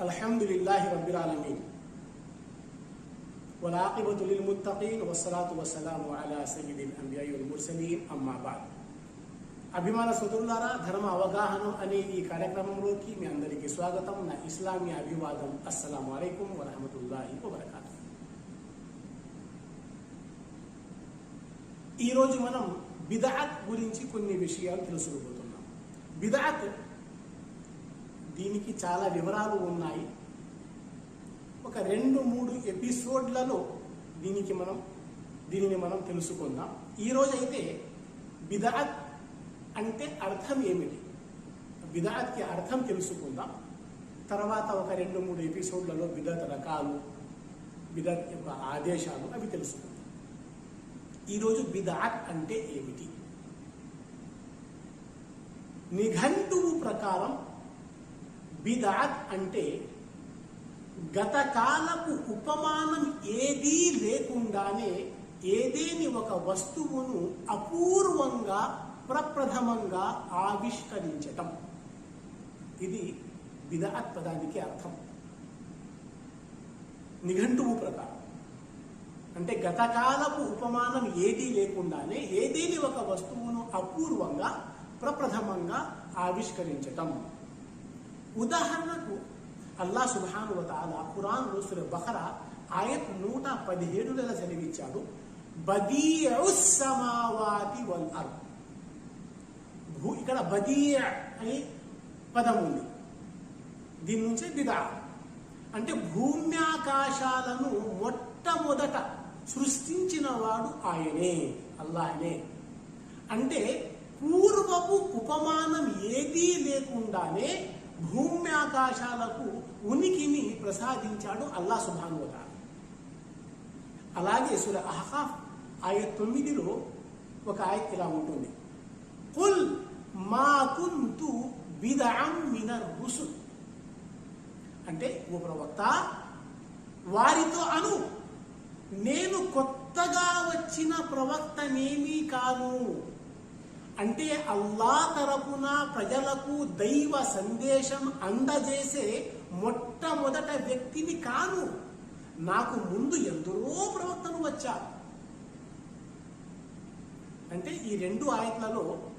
الحمد لله رب العالمين والعاقبة للمتقين والصلاة والسلام على سيد الأنبياء والمرسلين أما بعد అభిమాన సోదరులారా ధర్మ అవగాహన అనే ఈ కార్యక్రమంలోకి మీ అందరికీ స్వాగతం నా ఇస్లామీ అభివాదం అస్సలం అయికం వరహమతుల్లాహి వబర్కాతు ఈరోజు మనం బిదాత్ గురించి కొన్ని విషయాలు తెలుసుకోబోతున్నాం బిదాత్ దీనికి చాలా వివరాలు ఉన్నాయి. ఒక రెండు మూడు ఎపిసోడ్లలో దీనికి మనం దీనిని మనం తెలుసుకుందాం. ఈరోజు అయితే బిదాత్ అంటే అర్థం ఏమిటి? బిదాత్కి అర్థం తెలుసుకుందాం. తర్వాత ఒక రెండు మూడు ఎపిసోడ్లలో బిదత్ రకాలు బిదత్ యొక్క ఆదేశాలు అవి తెలుసుకుందాం. ఈరోజు బిదాత్ అంటే ఏమిటి? నిఘంటువు ప్రకారం బిదాత్ అంటే గతకాలపు ఉపమానం ఏదీ లేకుండానే ఏదేని ఒక వస్తువును అపూర్వంగా ప్రప్రథమంగా ఆవిష్కరించటం. ఇది బిదాత్ పదానికి అర్థం. నిఘంటువు ప్రకారం. అంటే గతకాలపు ఉపమానం ఏదీ లేకుండానే ఏదేని ఒక వస్తువును అపూర్వంగా ప్రప్రథమంగా ఆవిష్కరించటం. ఉదాహరణకు అల్లా సుబ్హాను వతాల ఖురాన్ సుర బహరా ఆయత్ నూట పదిహేడుల చదివించాడు. సమావాతి వల్ అర్ద్. భూ ఇక్కడ బదీయ అని పదం ఉంది. దీని నుంచే బిదా. అంటే భూమ్యాకాశాలను మొట్టమొదట సృష్టించిన వాడు ఆయనే అల్లానే అంటే పూర్వపు ఉపమానం ఏదీ లేకుండానే భూమ్యాకాశాలకు ఉనికిని ప్రసాదించాడు అల్లా సుభానువత అలాగే సుర అహకాఫ్ ఆయ తొమ్మిదిలో ఒక ఆయత్ ఇలా ఉంటుంది. కుల్ మా కుంతు బిదఅం మినర్ రుసుల్. అంటే ఓ ప్రవక్త వారితో అను నేను కొత్తగా వచ్చిన ప్రవక్తనేమీ కాను. అంటే అల్లా తరపున ప్రజలకు దైవ సందేశం అందజేసే మొట్టమొదట వ్యక్తిని కాను. నాకు ముందు ఎందరో ప్రవక్తలు వచ్చారు. అంటే ఈ రెండు ఆయత్లలో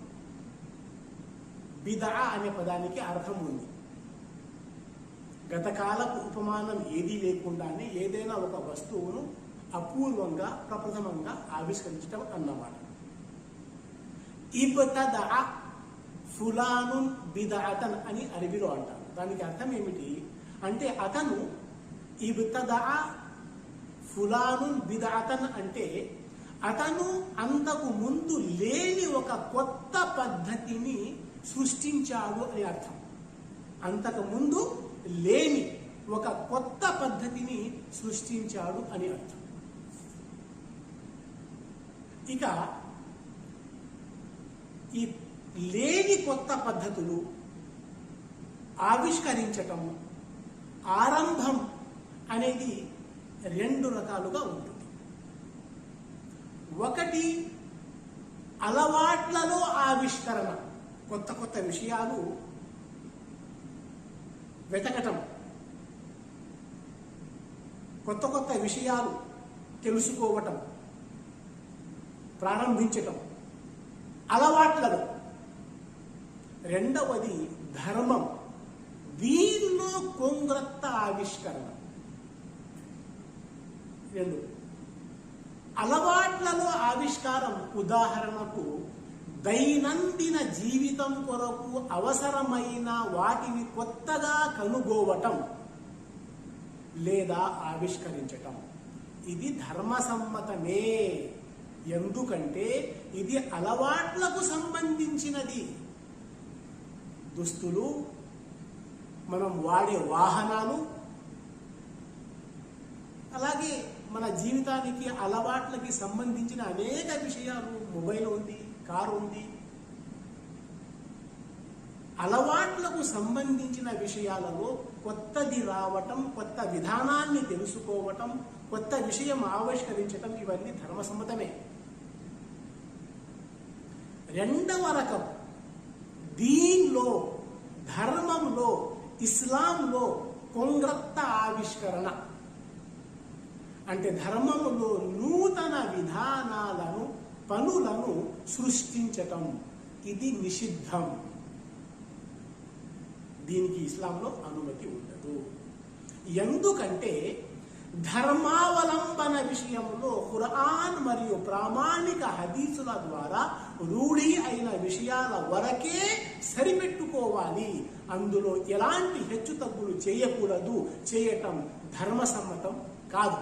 బిదా అనే పదానికి అర్థం ఉంది. గతకాలపు ఉపమానం ఏదీ లేకుండానే ఏదైనా ఒక వస్తువును అపూర్వంగా ప్రప్రథమంగా ఆవిష్కరించడం అన్నమాట. ఇబ్తద ఫులానున్ బిదఅతన్ అని అరబిలో అంటారు దానికి అర్థం ఏమిటి? అంటే అతను ఇబ్తద ఫులానున్ బిదఅతన్ అంటే అతను అంతకు ముందు లేని ఒక కొత్త పద్ధతిని సృష్టించాడు అని అర్థం. అంతకు ముందు లేని ఒక కొత్త పద్ధతిని సృష్టించాడు అని అర్థం. ఇక ఈ లేని కొత్త పద్ధతులు ఆవిష్కరించటం ఆరంభం అనేది రెండు రకాలుగా ఉంటుంది. ఒకటి అలవాట్లలో ఆవిష్కరణ కొత్త కొత్త విషయాలు వెతకటం. కొత్త కొత్త విషయాలు తెలుసుకోవటం ప్రారంభించటం. అలవాట్లను రెండవది ధర్మం. దీనిలో కొంగ్రత్త ఆవిష్కరణ. రెండు. అలవాట్లలో ఆవిష్కారం ఉదాహరణకు దైనందిన జీవితం కొరకు అవసరమైన వాటిని కొత్తగా కనుగోవటం లేదా ఆవిష్కరించటం. ఇది ధర్మసమ్మతమే. ఎందుకంటే ఇది అలవాట్లకు సంబంధించినది. దుస్తులు మనం వాడే వాహనాలు అలాగే మన జీవితానికి అలవాట్లకి సంబంధించిన అనేక విషయాలు. మొబైల్ ఉంది కారు ఉంది. అలవాట్లకు సంబంధించిన విషయాలలో కొత్తది రావటం కొత్త విధానాన్ని తెలుసుకోవటం కొత్త విషయం ఆవిష్కరించటం ఇవన్నీ ధర్మసమ్మతమే. రెండవ రకం. దీనిలో ధర్మంలో ఇస్లాంలో కొంగ్రత్త ఆవిష్కరణ. అంటే ధర్మములో నూతన విధానాలను పనులను సృష్టించటం. ఇది నిషిద్ధం. దీనికి ఇస్లాంలో అనుమతి ఉండదు. ఎందుకంటే ధర్మావలంబన విషయంలో ఖురాన్ మరియు ప్రామాణిక హదీసుల ద్వారా రూఢి అయిన విషయాల వరకే సరిపెట్టుకోవాలి. అందులో ఎలాంటి హెచ్చుతగ్గులు చేయకూడదు. చేయటం ధర్మసమ్మతం కాదు.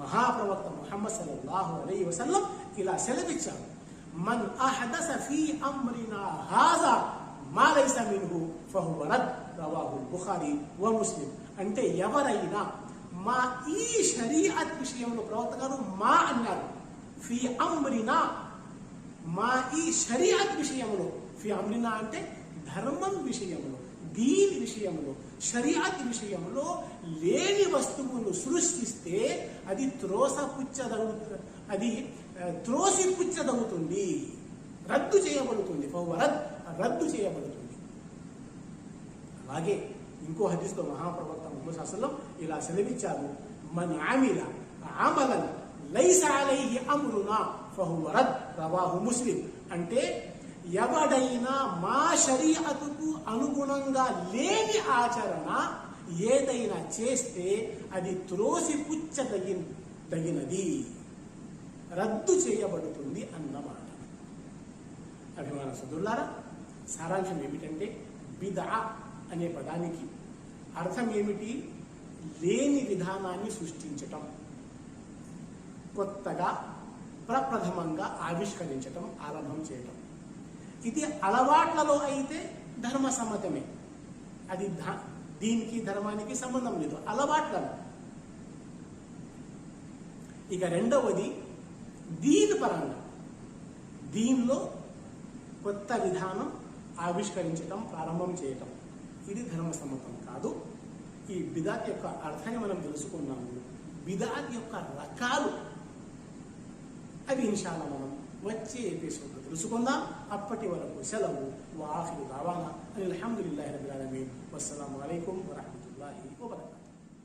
మహాప్రవక్త ముహమ్మద్ సల్లల్లాహు అలై వసల్లం ఇలా సెలవిచ్చారు. మన్ అహదస ఫీ అమ్రినా హాజా మా లైస మిన్హు ఫహువ రద్ రవాహు బుఖారి వ ముస్లిం. అంటే ఎవరైనా మా ఈ షరీఅత్ విషయంలో ప్రవక్త గారు మా అన్నారు. ఫీ అమ్రినా మా ఈ షరియాత్ విషయంలో ఫి అమ్రినా అంటే ధర్మం విషయంలో దీని విషయంలో షరియాత్ విషయంలో లేని వస్తువును సృష్టిస్తే అది త్రోసపుచ్చదగు అది ఆ, త్రోసిపుచ్చదవుతుంది రద్దు చేయబడుతుంది. ఫవరద్ రద్దు చేయబడుతుంది. అలాగే ఇంకో హదీస్లో మహాప్రవక్త ముహమ్మద్ ఇలా సెలవిచ్చారు. మన ఆమిల ఆమలను లైసాలై అలైహి అమ్రునా ఫహువ రవాహు ముస్లిం. అంటే ఎవడైనా మా షరీఅతుకు అనుగుణంగా లేని ఆచరణ ఏదైనా చేస్తే అది త్రోసిపుచ్చదగిన తగినది. రద్దు చేయబడుతుంది అన్నమాట. అభిమాన సదుల్లారా సారాంశం ఏమిటంటే బిదా అనే పదానికి అర్థం ఏమిటి? లేని విధానాన్ని సృష్టించటం. కొత్తగా ప్రప్రథమంగా ఆవిష్కరించటం ఆరంభం చేయటం. ఇది అలవాట్లలో అయితే ధర్మ సమ్మతమే. అది ధ- దీనికి ధర్మానికి సంబంధం లేదు. అలవాట్లలో ఇక రెండవది దీని పరంగా. దీనిలో కొత్త విధానం ఆవిష్కరించటం ప్రారంభం చేయటం. ఇది ధర్మసమ్మతం కాదు. ఈ బిదాత్ యొక్క అర్థాన్ని మనం తెలుసుకున్నాము. బిదాత్ యొక్క రకాలు అది ఇన్షాల్లా మనం వచ్చే ఎపిసోడ్ తెలుసుకుందాం. అప్పటి వరకు సెలవు వాహిరు దావానా అని అల్హమ్దులిల్లాహి రబ్బిల్ ఆలమీన్. వస్సలాము అలైకుం వరహ్మతుల్లాహి వబరకాతుహు